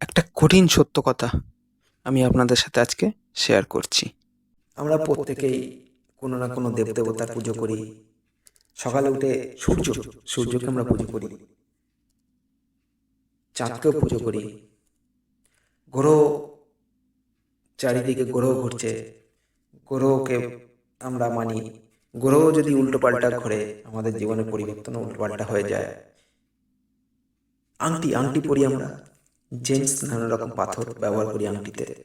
একটা কঠিন সত্য কথা আমি আপনাদের সাথে আজকে শেয়ার করছি। আমরা প্রত্যেকেই কোনো না কোনো দেবদেবতার পুজো করি। সকালে উঠে সূর্য, সূর্যকে আমরা পুজো করি। চাঁদকেও পুজো করি। গ্রহ চারিদিকে গ্রহ ঘুরছে। গ্রহকে আমরা মানি। গ্রহ যদি উল্টো পাল্টা ঘুরে, আমাদের জীবনে পরিবর্তন উল্টো পাল্টা হয়ে যায়। আংটি আংটি পরি আমরা। জেন্টস নানা রকম পাথর ব্যবহার করি আংটিতে।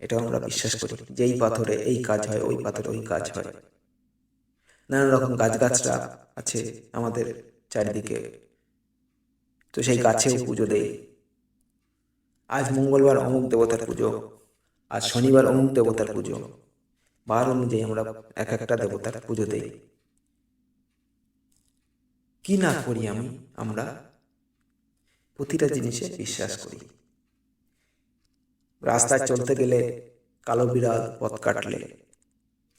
এটাও আমরা বিশ্বাস করি যে এই পাথরে এই কাজ হয়, ওই পাথরে ওই কাজ হয়। নানা রকম গাছগাছরা আছে আমাদের চারিদিকে। তো সেই গাছেও পুজো দেই। আজ মঙ্গলবার অমুক দেবতার পুজো, আজ শনিবার অমুক দেবতার পুজো। বার অনুযায়ী আমরা এক একটা দেবতার পুজো দেই। কি না করি আমি আমরা? প্রতিটা জিনিসে বিশ্বাস করি। রাস্তায় চলতে গেলে কালো বিড়াল পথ কাটলে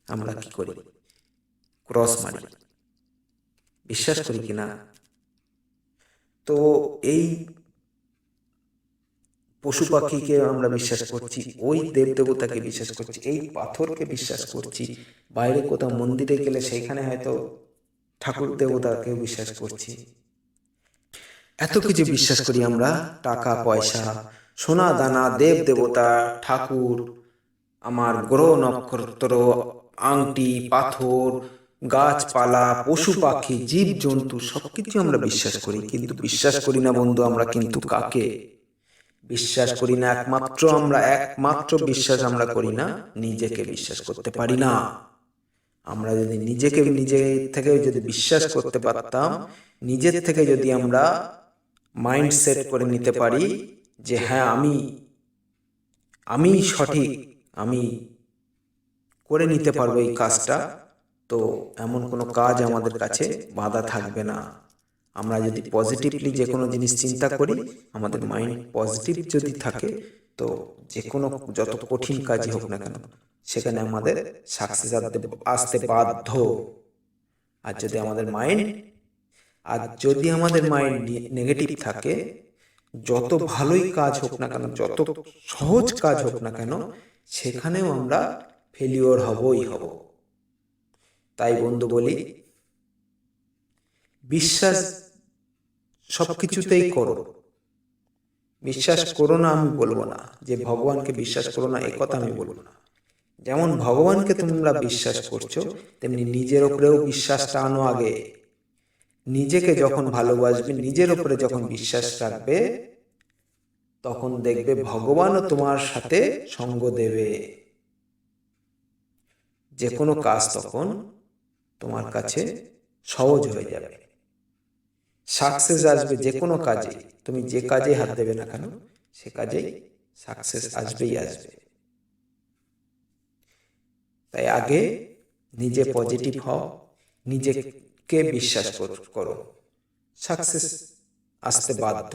আমরা কি করি? ক্রস মারি। বিশ্বাস করি কিনা তো এই পশু পাখিকে আমরা বিশ্বাস করছি, ওই দেব দেবতাকে বিশ্বাস করছি, এই পাথরকে বিশ্বাস করছি, বাইরে কোথাও মন্দিরে গেলে সেখানে হয়তো ঠাকুর দেবতাকে বিশ্বাস করছি। এত কিছু বিশ্বাস করি আমরা টাকা পয়সা সোনা দানা দেব দেবতা ঠাকুর আমার গ্রহ নক্ষত্র আংটি পাথর গাছপালা পশু পাখি জীব জন্তু সবকিছু আমরা বিশ্বাস করি। কিন্তু বিশ্বাস করি না বন্ধু আমরা কিন্তু কাকে? বিশ্বাস করি না একমাত্র আমরা একমাত্র বিশ্বাস আমরা করি না নিজেকে বিশ্বাস করতে পারি না। আমরা যদি নিজেকে নিজে থেকে যদি বিশ্বাস করতে পারতাম নিজের থেকে যদি আমরা মাইন্ড সেট করে নিতে পারি যে হ্যাঁ আমি আমি সঠিক, আমি করে নিতে পারব এই কাজটা, তো এমন কোনো কাজ আমাদের কাছে বাধা থাকবে না। আমরা যদি পজিটিভলি যে কোনো জিনিস চিন্তা করি, আমাদের মাইন্ড পজিটিভ যদি থাকে, তো যে কোনো যত কঠিন কাজই হোক না কেন, সেখানে আমাদের সাকসেস আসতে বাধ্য। আর যদি আমাদের মাইন্ড আর যদি আমাদের মাইন্ড নেগেটিভ থাকে, যত ভালোই কাজ হোক না কেন, যত সহজ কাজ হোক না কেন, সেখানেও আমরা ফেলিওর হবই হব। তাই বন্ধু বলি, বিশ্বাস সব কিছুতেই করো। বিশ্বাস করো না, আমি বলব না। যে ভগবানকে বিশ্বাস করো না কথা আমি বলব না। যেমন ভগবানকে তোমরা বিশ্বাস করছ, তেমনি নিজের ওপরেও বিশ্বাসটা আনো আগে। নিজেকে যখন ভালোবাসবে নিজের উপরে যখন বিশ্বাস রাখবে তখন দেখবে ভগবানও তোমার সাথে সঙ্গ দেবে। যে কোনো কাজ তখন তোমার কাছে সহজ হয়ে যাবে। সাকসেস আসবে যে কোনো কাজে তুমি যে কাজে হাত দেবে না কেন সে কাজেই সাকসেস আসবেই আসবে। তাই আগে নিজে পজিটিভ হও নিজেকে বিশ্বাস করো? সাকসেস আসতে বাধ্য।